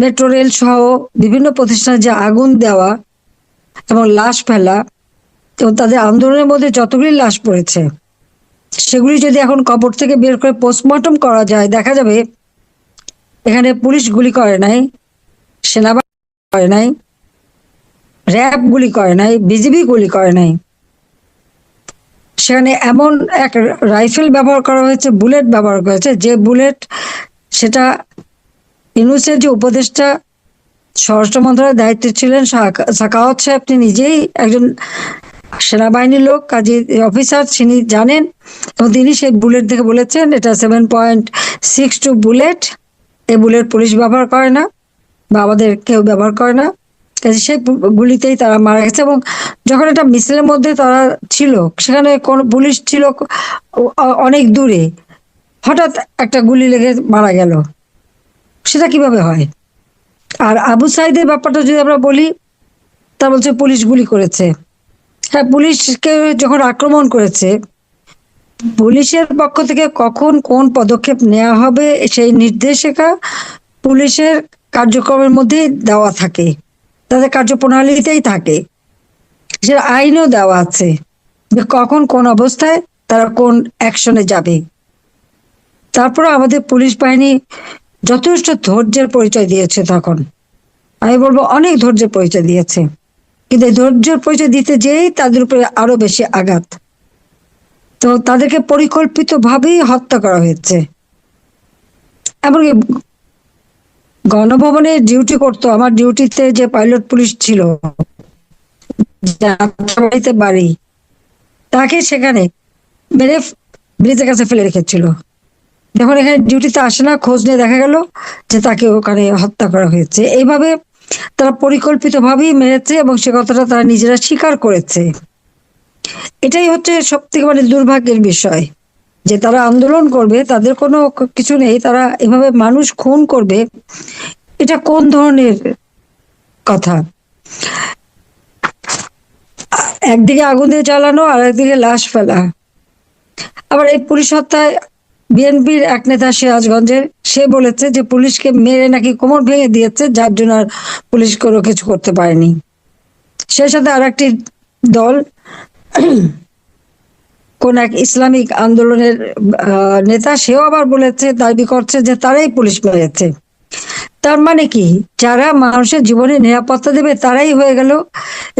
Metro rail সহ বিভিন্ন প্রতিষ্ঠানে যে আগুন দেওয়া এবং লাশ ফেলা এবং তাদের আন্দোলনের মধ্যে যতগুলি লাশ পড়েছে, সেগুলি যদি এখন কবর থেকে বের করে পোস্টমর্টম করা যায়, দেখা যাবে এখানে পুলিশ গুলি করে নাই, সেনাবাহিনী করে নাই, র্যাব গুলি করে নাই, বিজিবি গুলি করে নাই। সেখানে এমন এক রাইফেল ব্যবহার করা হয়েছে, বুলেট ব্যবহার করা হয়েছে, যে বুলেট সেটা ইউনুসের যে উপদেষ্টা, স্বরাষ্ট্র মন্ত্রণালয়ের দায়িত্বে ছিলেন সাকা- সাকাওয়াত সাহেব, তিনি নিজেই একজন সেনাবাহিনীর লোক, কাজী অফিসার, তিনি জানেন। এবং তিনি সেই বুলেট দেখে বলেছেন, এটা seven point six two bullet এই বুলেট পুলিশ ব্যবহার করে না, বা আমাদের কেউ ব্যবহার করে না। কাজে সেই গুলিতেই তারা মারা গেছে এবং যখন এটা মিছিলের মধ্যে তারা ছিল, সেখানে কোন পুলিশ ছিল অনেক দূরে। হঠাৎ একটা গুলি লেগে মারা গেল। সেটা কীভাবে হয়? আর আবু সাইদের ব্যাপারটা যদি আমরা বলি তা বলছে পুলিশ গুলি করেছে। হ্যাঁ পুলিশকে যখন আক্রমণ করেছে, পুলিশের পক্ষ থেকে কখন কোন পদক্ষেপ নেওয়া হবে, সেই নির্দেশিকা পুলিশের কার্যক্রমের মধ্যেই দেওয়া থাকে। তাদের কার্যপ্রণালীতেই থাকে। সেটা আইনও দেওয়া আছে যে কখন কোন অবস্থায় তারা কোন অ্যাকশনে যাবে। তারপরে আমাদের পুলিশ বাহিনী যথেষ্ট ধৈর্যের পরিচয় দিয়েছে তখন। আমি বলব অনেক ধৈর্যের পরিচয় দিয়েছে। কিন্তু ধৈর্যের পরিচয় দিতে যেয়েই তাদের উপরে আরও বেশি আঘাত। তো তাদেরকে পরিকল্পিত ভাবেই হত্যা করা হয়েছে। এমনকি গণভবনে ডিউটি করতো, আমার ডিউটিতে যে পাইলট পুলিশ ছিল বাড়ি, তাকে সেখানে মেরে ব্রিজের কাছে ফেলে রেখেছিল। যখন এখানে ডিউটিতে আসে না, খোঁজ নিয়ে দেখা গেল যে তাকে ওখানে হত্যা করা হয়েছে। এইভাবে তারা পরিকল্পিতভাবেই মেরেছে এবং সে কথাটা তারা নিজেরা স্বীকার করেছে। এটাই হচ্ছে সব থেকে মানে দুর্ভাগ্যের বিষয়, যে তারা আন্দোলন করবে, তাদের কোনো কিছু নেই, তারা এভাবে মানুষ খুন করবে, এটা কোন ধরনের কথা? একদিকে আগুন দিয়ে জ্বালানো আর একদিকে লাশ ফেলা। আবার এই পুলিশ হত্যায় বিএনপির এক নেতা সিরাজগঞ্জের, সে বলেছে যে পুলিশকে মেরে নাকি কোমর ভেঙে দিয়েছে, যার জন্য আর পুলিশ কোনো কিছু করতে পারেনি। সেই সাথে আর একটি দল, কোন এক ইসলামিক আন্দোলনের নেতা, সেও আবার বলেছে, দাবি করছে যে তারাই পুলিশ মেরেছে। তার মানে কি? যারা মানুষের জীবনে নিরাপত্তা দেবে, তারাই হয়ে গেল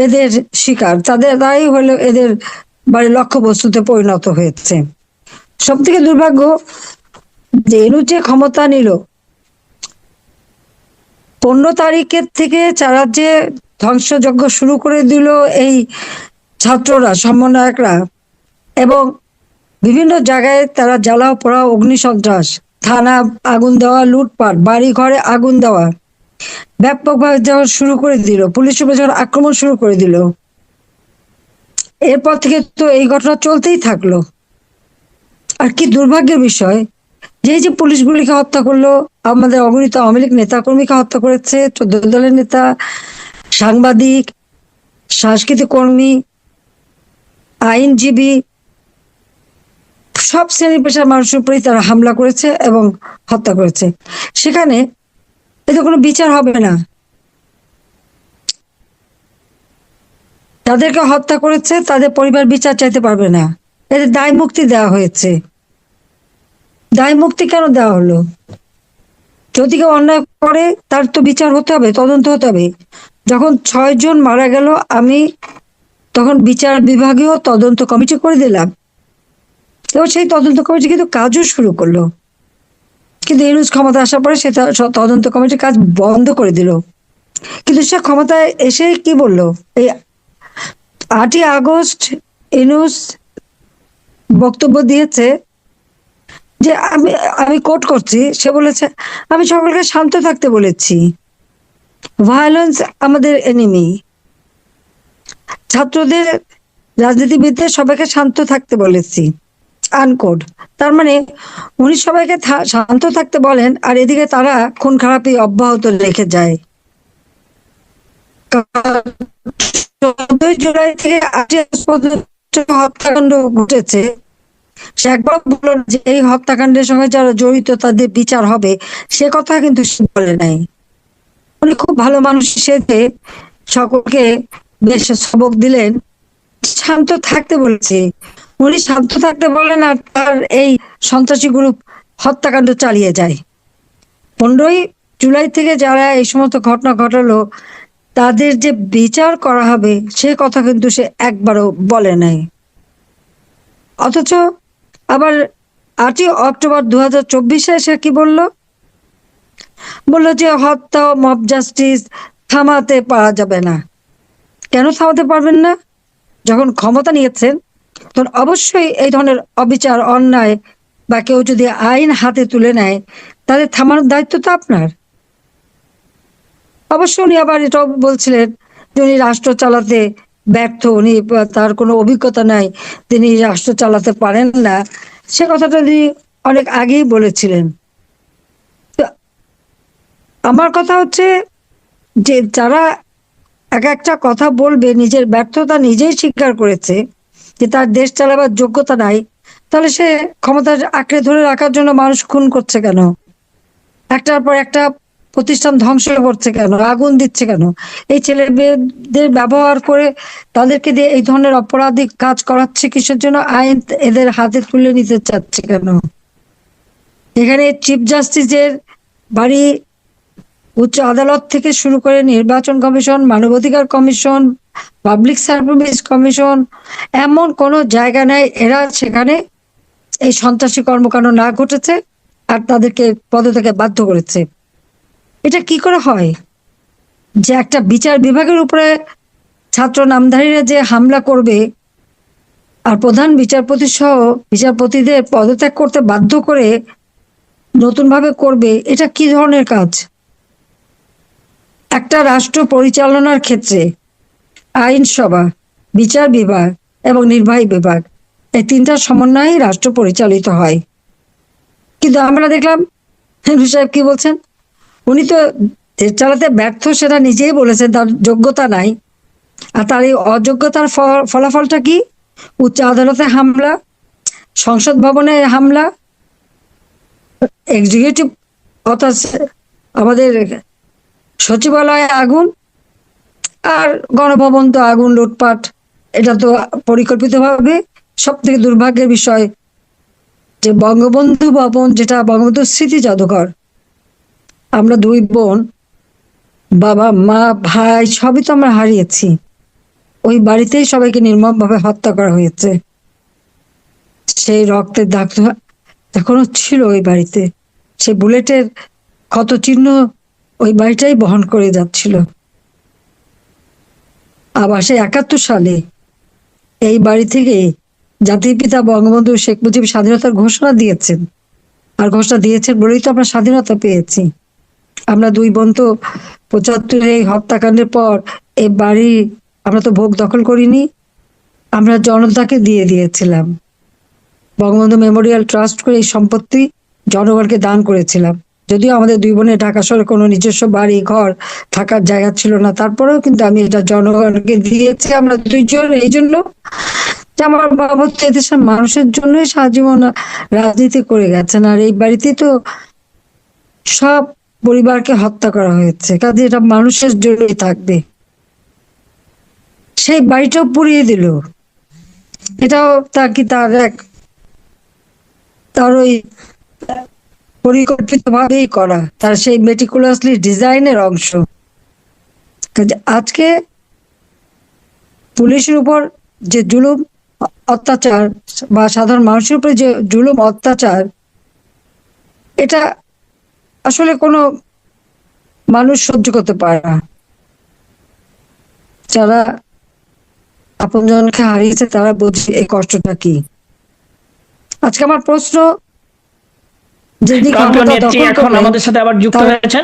এদের শিকার। তাদের, তারাই হলো এদের বাড়ির লক্ষ্য বস্তুতে পরিণত হয়েছে। সব থেকে দুর্ভাগ্য যে এনু যে ক্ষমতা নিল, পনেরো তারিখের থেকে চারা যে ধ্বংসযজ্ঞ শুরু করে দিল এই ছাত্ররা, সমন্বয়করা এবং বিভিন্ন জায়গায় তারা জ্বালাও পোড়াও অগ্নিসন্ত্রাস থানা আগুন দেওয়া, লুটপাট বাড়ি ঘরে আগুন দেওয়া ব্যাপকভাবে যখন শুরু করে দিল পুলিশ যখন আক্রমণ শুরু করে দিল, এরপর থেকে তো এই ঘটনা চলতেই থাকল। আর কি দুর্ভাগ্যের বিষয়? যে যে পুলিশগুলিকে হত্যা করল, আমাদের অগণিত আওয়ামী লীগ নেতা কর্মীকে হত্যা করেছে, চোদ্দ দলের নেতা, সাংবাদিক, সাংস্কৃতিক কর্মী, আইনজীবী, সব শ্রেণি পেশার মানুষের উপরেই তারা হামলা করেছে এবং হত্যা করেছে। সেখানে এতে কোনো বিচার হবে না। তাদেরকে হত্যা করেছে, তাদের পরিবার বিচার চাইতে পারবে না। এদের দায় মুক্তি দেওয়া হয়েছে। দায় মুক্তি কেন দেওয়া হলো? যদি কেউ অন্যায় করে, তার তো বিচার হতে হবে, তদন্ত হতে হবে। যখন ছয় জন মারা গেল, আমি তখন বিচার বিভাগীয় তদন্ত কমিটি করে দিলাম। এবং সেই তদন্ত কমিটি কিন্তু কাজও শুরু করল। কিন্তু ইউনুস ক্ষমতা আসার পরে সে, তদন্ত কমিটির কাজ বন্ধ করে দিল। কিন্তু সে ক্ষমতায় এসে কি বলল? এই আটই আগস্ট, ইনুস বক্তব্য দিয়েছে যে আমি আমি কোট করছি, সে বলেছে, আমি সকলকে শান্ত থাকতে বলেছি। ভায়োলেন্স আমাদের এনিমি ছাত্রদের রাজনীতিবিদদের সবাইকে শান্ত থাকতে বলেছি আনকোড তার মানে উনি সবাইকে শান্ত থাকতে বলেন, আর এদিকে তারা খুন খারাপি অব্যাহত রেখে যায়। চোদ্দই জুলাই থেকে আটই পর্যন্ত হত্যাকাণ্ড ঘটেছে। সে একবার বলল যে এই হত্যাকাণ্ডের সঙ্গে যারা জড়িত তাদের বিচার হবে, সে কথা কিন্তু সে বলে নাই। উনি খুব ভালো মানুষ সেজে সকলকে বেশ সবক দিলেন, শান্ত থাকতে বলেছে। উনি শান্ত থাকতে বলেন আর তার এই সন্ত্রাসী গ্রুপ হত্যাকাণ্ড চালিয়ে যায়। পনেরোই জুলাই থেকে যারা এই সমস্ত ঘটনা ঘটালো তাদের যে বিচার করা হবে, সে কথা কিন্তু সে একবারও বলে নাই। অথচ আবার আটই অক্টোবর দু হাজার চব্বিশে সে কি বলল? বলল যে হত্যা মব জাস্টিস থামাতে পারা যাবে না। কেন থামাতে পারবেন না? যখন ক্ষমতা নিয়েছেন, তখন অবশ্যই এই ধরনের অবিচার, অন্যায় বা কেউ যদি আইন হাতে তুলে নেয়, তাদের থামানোর দায়িত্ব তো আপনার। অবশ্য উনি আবার এটাও বলছিলেন যে উনি রাষ্ট্র চালাতে ব্যর্থ, উনি তার কোনো অভিজ্ঞতা নাই তিনি রাষ্ট্র চালাতে পারেন না। সে কথাটা তিনি অনেক আগেই বলেছিলেন। আমার কথা হচ্ছে যে যারা এক একটা কথা বলবে, নিজের ব্যর্থতা নিজেই স্বীকার করেছে যে তার দেশ চালাবার যোগ্যতা নাই, তাহলে সে ক্ষমতা আঁকড়ে ধরে রাখার জন্য মানুষ খুন করছে কেন? একটার পর একটা প্রতিষ্ঠান ধ্বংস পড়ছে কেন? আগুন দিচ্ছে কেন? এই ছেলে মেয়েদের ব্যবহার করে তাদেরকে দিয়ে এই ধরনের অপরাধিক কাজ করাচ্ছে কিসের জন্য? আইন এদের হাতে তুলে নিতে চাচ্ছে কেন? এখানে চিফ জাস্টিসের বাড়ি উচ্চ আদালত থেকে শুরু করে নির্বাচন কমিশন, মানবাধিকার কমিশন, পাবলিক সার্ভিস কমিশন, এমন কোনো জায়গা নেই। এরা সেখানে এই সন্ত্রাসী কর্মকাণ্ড না ঘটেছে আর তাদেরকে পদত্যাগে বাধ্য করেছে। এটা কি করে হয়? যে একটা বিচার বিভাগের উপরে ছাত্র নামধারীরা যে হামলা করবে, আর প্রধান বিচারপতি সহ বিচারপতিদের পদত্যাগ করতে বাধ্য করে নতুনভাবে করবে, এটা কি ধরনের কাজ? একটা রাষ্ট্র পরিচালনার ক্ষেত্রে আইনসভা, বিচার বিভাগ এবং নির্বাহী বিভাগ, এই তিনটা সমন্বয়ে রাষ্ট্র পরিচালিত হয়। কিন্তু আমরা দেখলাম হেনু সাহেব কি বলছেন? উনি তো চালাতে ব্যর্থ সেটা নিজেই বলেছেন, তার যোগ্যতা নাই। আর তার এই অযোগ্যতার ফলাফলটা কি? উচ্চ আদালতে হামলা, সংসদ ভবনে হামলা এক্সিকিউটিভ অর্থাৎ আমাদের সচিবালয়ে আগুন, আর গণভবন তো আগুন, লুটপাট, এটা তো পরিকল্পিতভাবে সব থেকে দুর্ভাগ্যের বিষয়। যে বঙ্গবন্ধু ভবন, যেটা বঙ্গবন্ধু স্মৃতি জাদুঘর আমরা দুই বোন, বাবা, মা, ভাই, সবই তো আমরা হারিয়েছি। ওই বাড়িতেই সবাইকে নির্মমভাবে হত্যা করা হয়েছে। সেই রক্তের দাগ এখনও ছিল ওই বাড়িতে। সেই বুলেটের ক্ষত চিহ্ন ওই বাড়িটাই বহন করে যাচ্ছিল। আবার সেই একাত্তর সালে এই বাড়ি থেকে জাতির পিতা বঙ্গবন্ধু শেখ মুজিব স্বাধীনতার ঘোষণা দিয়েছেন। আর ঘোষণা দিয়েছেন বলেই তো আমরা স্বাধীনতা পেয়েছি। আমরা দুই বোন তো পঁচাত্তরের এই হত্যাকাণ্ডের পর এই বাড়ি আমরা তো ভোগ দখল করিনি, আমরা জনতাকে দিয়ে দিয়েছিলাম। বঙ্গবন্ধু মেমোরিয়াল ট্রাস্ট করে এই সম্পত্তি জনগণকে দান করেছিলাম। যদিও আমাদের দুই বোনের ঢাকা শহরে কোনো নিজস্ব বাড়ি, ঘর থাকার জায়গা ছিল না, তারপরেও কিন্তু আমি এটা জনগণকে দিয়েছি, আমরা দুইজন। এই জন্য যে আমার বাবা এদেশের মানুষের জন্যই সারাজীবন রাজনীতি করে গেছেন। আর এই বাড়িতে তো সব পরিবারকে হত্যা করা হয়েছে। কাজে এটা মানুষের জন্যই থাকবে। সেই বাড়িটাও পুড়িয়ে দিল। এটাও তার কি তার এক তার ওই পরিকল্পিত ভাবেই করা। তার সেই মেটিকুলাসলি ডিজাইনের অংশ। আজকে পুলিশের উপর যে জুলুম, অত্যাচার বা সাধারণ মানুষের উপরে যে জুলুম, অত্যাচার, এটা আসলে কোনো মানুষ সহ্য করতে পারে না। যারা আপনজনকে হারিয়েছে তারা বোঝে এই কষ্টটা কি। আজকে আমার প্রশ্ন যদি এখন আমাদের সাথে আবার যুক্ত হয়েছেন?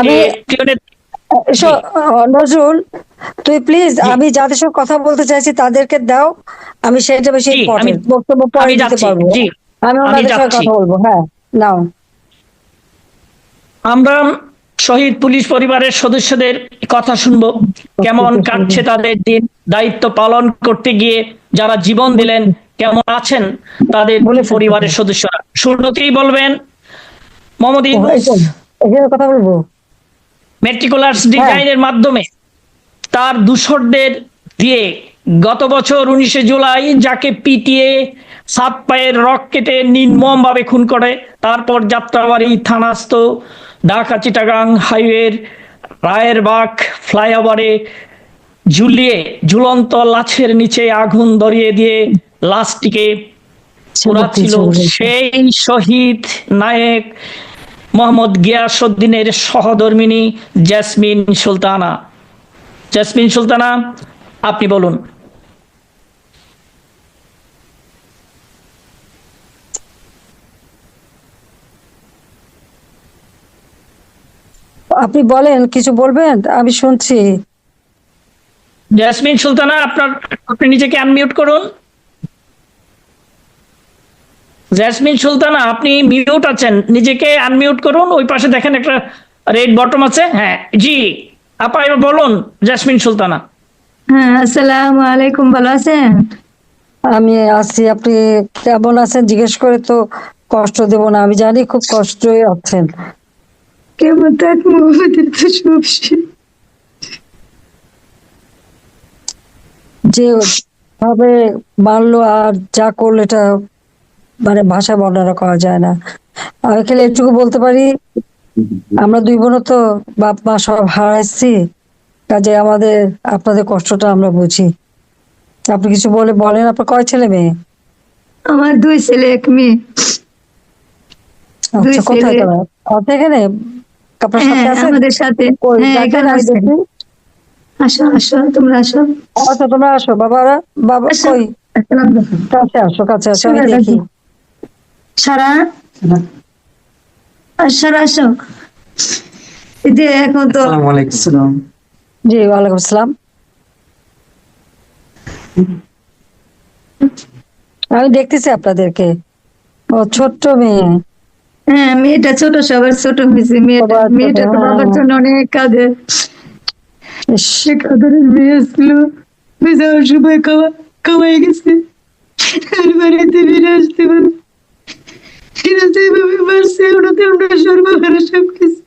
আমি নজরুল তুই প্লিজ আমি যাদের সঙ্গে কথা বলতে চাইছি তাদেরকে দাও। আমি সেটা বেশি বক্তব্য পরে আমি দিতে পারব। আমি ওনাদের সঙ্গে কথা বলব হ্যাঁ নাও। আমরা শহীদ পুলিশ পরিবারের সদস্যদের কথা শুনব। কেমন কাটছে তাদের দিন? দায়িত্ব পালন করতে গিয়ে যারা জীবন দিলেন কেমন আছেন তাদের পরিবারের সদস্যরা? শুরুতেই বলবেন মোহাম্মদ কথা বলব? মেট্রিকুলার্স ডিজাইনের মাধ্যমে তার দূষরদের দিয়ে গত বছর উনিশে জুলাই যাকে পিটিয়ে সাত পায়ের রক কেটে নির্মমভাবে খুন করে তারপর যাত্রাবাড়ি থানাস্থ ঢাকা চিটাগাং হাইওয়ের রায়েরবাগ ফ্লাইওভারে ঝুলিয়ে ঝুলন্ত লাশের নিচে আগুন ধরিয়ে দিয়ে লাশটিকে পোড়াচ্ছিল সেই শহীদ নায়ক মোহাম্মদ গিয়াসউদ্দিনের সহধর্মিনী জেসমিন সুলতানা। জেসমিন সুলতানা আপনি বলুন। আপনি বলেন কিছু বলবেন? আমি শুনছি। জেসমিন সুলতানা আপনার আপনি নিজেকে আনমিউট করুন। জেসমিন সুলতানা আপনি মিউট আছেন। নিজেকে আনমিউট করুন। ওই পাশে দেখেন একটা রেড বটম আছে। হ্যাঁ জি। আপা এবার বলুন জেসমিন সুলতানা। হ্যাঁ আসসালামু আলাইকুম ভালো আছেন? আমি আছি। আপনি কেমন আছেন? জিজ্ঞেস করে তো কষ্ট দেব না। আমি জানি খুব কষ্টই আছেন। কেমন থাকব আমাদের তো সব। যে ভাবে মারলো আর যা করল এটা মানে ভাষা বর্ণনা করা যায় না। আমি খালি একটুকু বলতে পারি আমরা দুই বোন তো বাপ মা সব হারাইছি কাজে আমাদের আপনাদের কষ্টটা আমরা বুঝি। আপনি কিছু বলে বলেন আপনার কয় ছেলে মেয়ে? আমার দুই ছেলে এক মেয়ে। দুই আচ্ছা কোথায় ছেলে। এখানে? আপনার সাথে হ্যাঁ আমাদের সাথে। কই, হ্যাঁ। আসো আসো তোমরা আসো। আচ্ছা তোমরা আসো। বাবারা বাবা কই? কাছে আসো কাছে আসো আমি দেখি। সারা সারা? আসো যে এখন তো জি ওয়ালাইকুম আসসালাম। আমি দেখতেছি আপনাদেরকে। ও ছোট্ট মেয়ে। হ্যাঁ মেয়েটা ছোট সবার ছোট হয়েছে। মেয়েটা মেয়েটা তো বাবার হ্যাঁ। জন্য অনেক কাঁদে সে কাদের মেয়ে ছিল যাওয়ার সময় খাওয়া খাওয়াই গেছে। আর বাড়িতে ফিরে আসতে পারে যেভাবে সর্বহারা সব কিছু।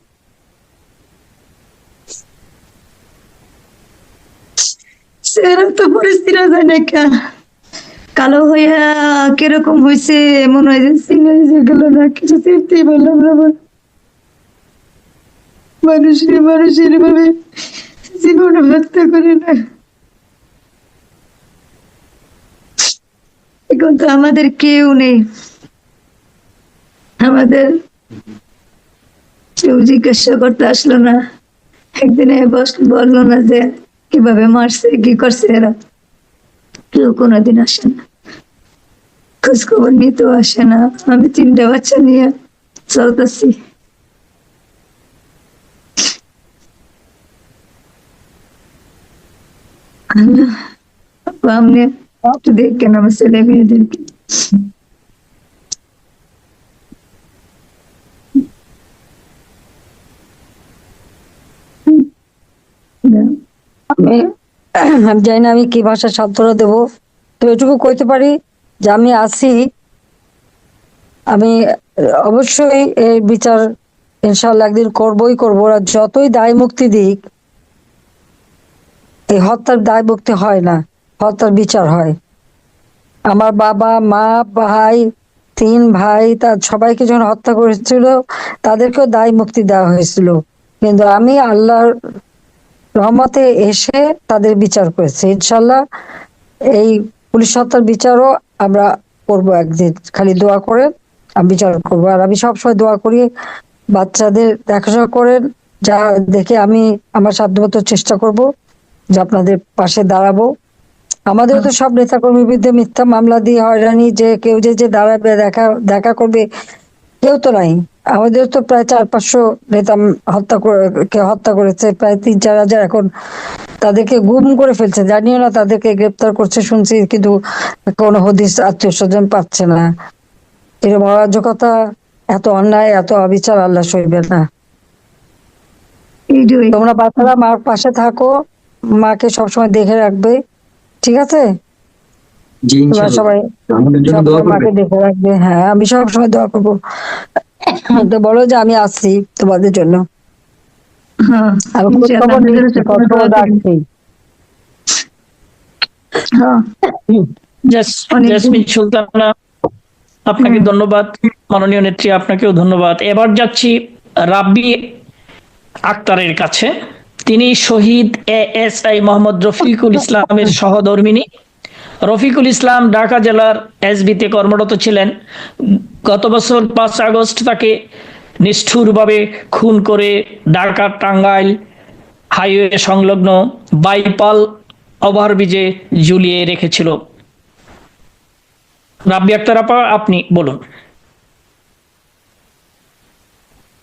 সেরকম তো পরিস্থিতি যায় না কালো হইয়া কীরকম হয়েছে মনে হয় যে সিনে যে গেল না, কিছু চিনতেই পারলাম না। মানুষের মানুষের ভাবে জীবন হত্যা করে না। এখন তো আমাদের কেউ নেই। আমাদের কেউ জিজ্ঞাসা করতে আসলো না। একদিনে বস বলল না যে কীভাবে মারছে, কি করছে এরা। কেউ কোনোদিন আসে না। খোঁজ খবর নিতেও আসে না। আমি তিনটা বাচ্চা নিয়ে চলতেছি। আল্লাহ, আপনি একটু দেখেন আমার ছেলে মেয়েদেরকে। আমি আমি জানি না আমি কি ভাষা সান্ত্বনা দেবো। তো এটুকু কইতে পারি যে আমি আছি। আমি অবশ্যই এই বিচার ইনশাল্লাহ একদিন করবই করব। ওরা যতই দায় মুক্তি দিক, এই হত্যার দায় মুক্তি হয় না, হত্যার বিচার হয়। আমার বাবা, মা, ভাই, তিন ভাই তার সবাইকে যখন হত্যা করেছিল, তাদেরকেও দায় মুক্তি দেওয়া হয়েছিল। কিন্তু আমি আল্লাহর রহমতে এসে তাদের বিচার করেছে। ইনশাল্লাহ এই পুলিশ হত্যার বিচারও আমরা করব একদিন। খালি দোয়া করে আমি বিচার করব। আর আমি সবসময় দোয়া করি, বাচ্চাদের দেখাশোনা করেন, যা দেখে আমি আমার সাধ্যমতো চেষ্টা করব যে আপনাদের পাশে দাঁড়াবো। আমাদের তো সব নেতাকর্মীর বিরুদ্ধে মিথ্যা মামলা দিয়ে হয়রানি, যে কেউ যে যে দাঁড়াবে, দেখা দেখা করবে, কেউ তো নাই। আমাদের তো প্রায় চার পাঁচশো নেতা হত্যা করে কে হত্যা করেছে প্রায় তিন চার হাজার এখন তাদেরকে গুম করে ফেলছে। জানিও না তাদেরকে গ্রেপ্তার করছে শুনছি কিন্তু কোনো হদিস আত্মীয় স্বজন পাচ্ছে না। এরকম অরাজকতা এত অন্যায় এত অবিচার আল্লাহ সইবে না। তোমরা বাচ্চারা মার পাশে থাকো মাকে সবসময় দেখে রাখবে ঠিক আছে? তোমরা সবাই মাকে দেখে রাখবে। হ্যাঁ আমি সবসময় দোয়া করব। তো বলো যে আমি আছি তোমাদের জন্য। হ্যাঁ খবর নিচ্ছি হ্যাঁ। সুলতানা আপনাকে ধন্যবাদ। মাননীয় নেত্রী আপনাকেও ধন্যবাদ। এবার যাচ্ছি রাব্বি আক্তারের কাছে। তিনি শহীদ A S I Mohammad Rafiqul ইসলামের সহধর্মিনী রফিকুল ইসলাম ঢাকা জেলার এসবিতে কর্মরত ছিলেন। গত বছর পাঁচ আগস্ট তাকে নিষ্ঠুরভাবে খুন করে ঢাকা টাঙ্গাইল হাইওয়ে সংলগ্ন বাইপাল ওভারব্রিজে ঝুলিয়ে রেখেছিল। রাব্বি আক্তার আপা আপনি বলুন।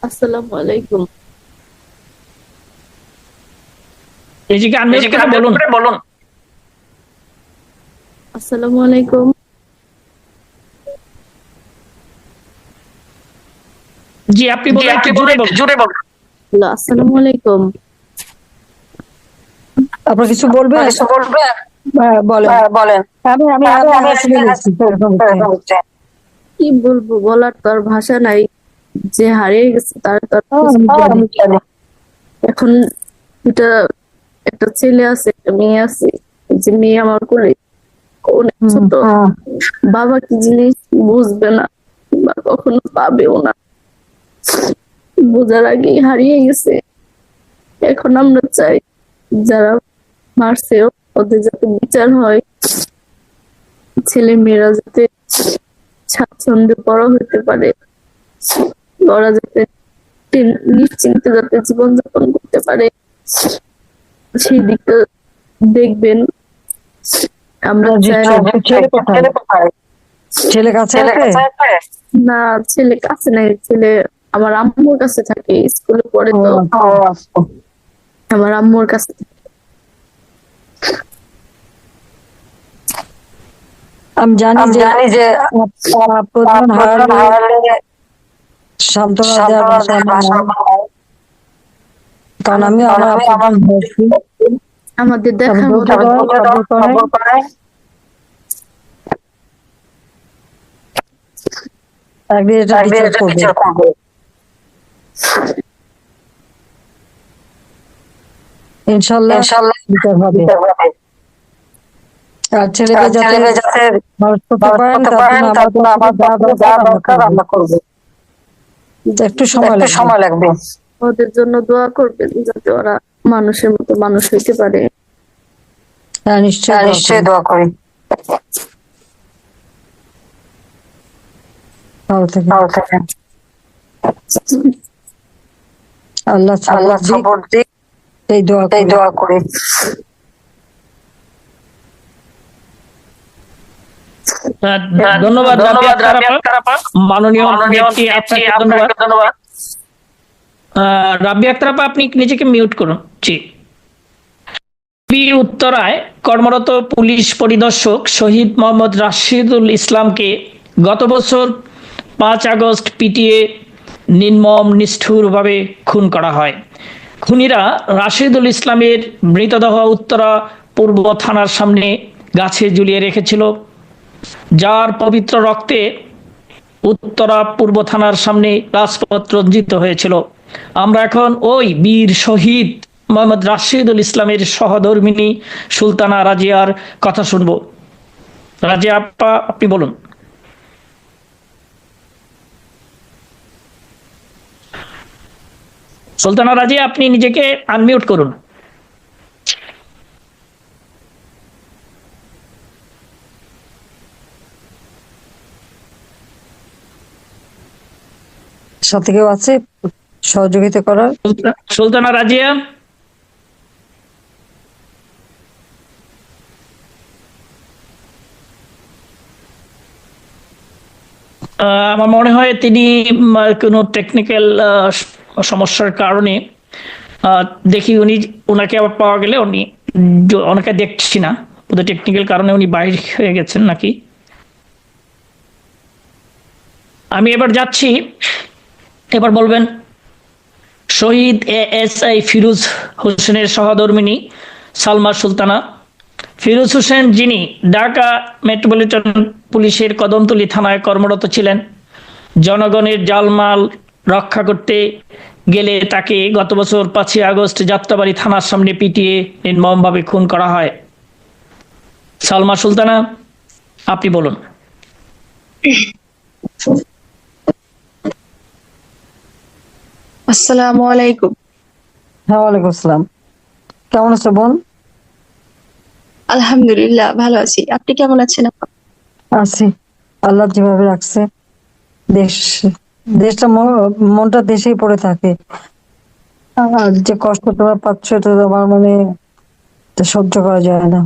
আসসালামু আলাইকুম। বলুন। বলুন। আসসালামু আলাইকুম। জি আপনি বলুন একটু জোরে বলুন জোরে বলুন। হ্যালো আসসালামু আলাইকুম। আপনার কিছু বলবেন হ্যাঁ, বলেন। বলেন। আমি আমি আমি আমি শুনে কি বলব বলার তো আর ভাষা নাই। যে হারিয়ে গেছে তার কিছু। এখন দুটা একটা ছেলে আছে একটা মেয়ে আছে। যে মেয়ে আমার কোলে। অনেক ছোট বাবা কি জিনিস বুঝবে না বা কখনো পাবেও না। বোঝার আগেই হারিয়ে গেছে। এখন আমরা চাই যারা মারছে ওদের যাতে বিচার হয়। ছেলে মেয়েরা যাতে স্বাচ্ছন্দ্যে বড় হতে পারে। ওরা যাতে নিশ্চিন্তে যাতে জীবনযাপন করতে পারে। সেই দিকটা দেখবেন। আমরা ছেলে কাছে না ছেলে কাছে নাই। ছেলে আমার আম্মুর কাছে থাকে স্কুলে পড়ে তো। আমার আম্মুর কাছে আমি জানি যে যে প্রধান হারালে সান্ত্বনা দেওয়ার ভাষা আমার নাই। কারণ আমি আমার হয়েছি। আমাদের করবে। ইনশাল্লাহ বিচার হবে। আর ছেলেকে যাতে। একটু সময় লাগবে। সময় লাগবে। ওদের জন্য দোয়া করবেন যাতে ওরা মানুষের মতো মানুষ হইতে পারে। হ্যাঁ নিশ্চয়ই হ্যাঁ, দোয়া নিশ্চয়ই দোয়া করি। আল্লাহ আল্লাহ দিক। এই দোয়া এই করি। দোয়া করি। আহ, ধন্যবাদ আপা মাননীয় আপনাকে ধন্যবাদ। রাব্বি আক্তার আপা, আপনি নিজেকে মিউট করুন। জি। বি উত্তরায় কর্মরত পুলিশ পরিদর্শক শহীদ মোহাম্মদ রাশিদুল ইসলামকে গত বছর পাঁচ আগস্ট পিটিয়ে নির্মম, নিষ্ঠুরভাবে খুন করা হয়। খুনিরা রাশিদুল ইসলামের মৃতদেহ উত্তরা পূর্ব থানার সামনে গাছে ঝুলিয়ে রেখেছিল, যার পবিত্র রক্তে উত্তরা পূর্ব থানার সামনে রাজপথ রঞ্জিত হয়েছিল। আমরা এখন ওই বীর শহীদ মোহাম্মদ রাশিদুল ইসলামের সহধর্মিনী সুলতানা রাজিয়ার কথা শুনব। রাজিয়া আপা, আপনি বলুন। সুলতানা রাজিয়া, আপনি নিজেকে আনমিউট করুন। সাথে কেউ আছে? সহযোগিতা করার। সুলতা- সুলতানা রাজিয়া? আমার মনে হয় তিনি কোনো টেকনিক্যাল সমস্যার কারণে দেখি উনি ওনাকে আবার পাওয়া গেলে উনি ওনাকে দেখছি না। ওদের টেকনিক্যাল কারণে উনি বাইরে হয়ে গেছেন নাকি? আমি এবার যাচ্ছি। এবার বলবেন শহীদ এ এস আই ফিরোজ হোসেনের সহধর্মিনী সালমা সুলতানা। ফিরোজ হোসেন যিনি ঢাকা মেট্রোপলিটন পুলিশের কদমতলী থানায় কর্মরত ছিলেন। জনগণের জালমাল রক্ষা করতে গেলে তাকে গত বছর পাঁচই আগস্ট যাত্রাবাড়ি থানার সামনে পিটিয়ে নির্মমভাবে খুন করা হয়। সালমা সুলতানা, আপনি বলুন। আসসালামু আলাইকুম। হ্যাঁ ওয়ালাইকুম আসসালাম। কেমন আছো বোন? আলহামদুলিল্লাহ ভালো আছি। আপনি কেমন আছেন আছি। আল্লাহ যেভাবে রাখছে দেশ দেশটা মনটা দেশেই পড়ে থাকে। আর যে কষ্ট তোমরা পাচ্ছ এটা আমার মানে সহ্য করা যায় না।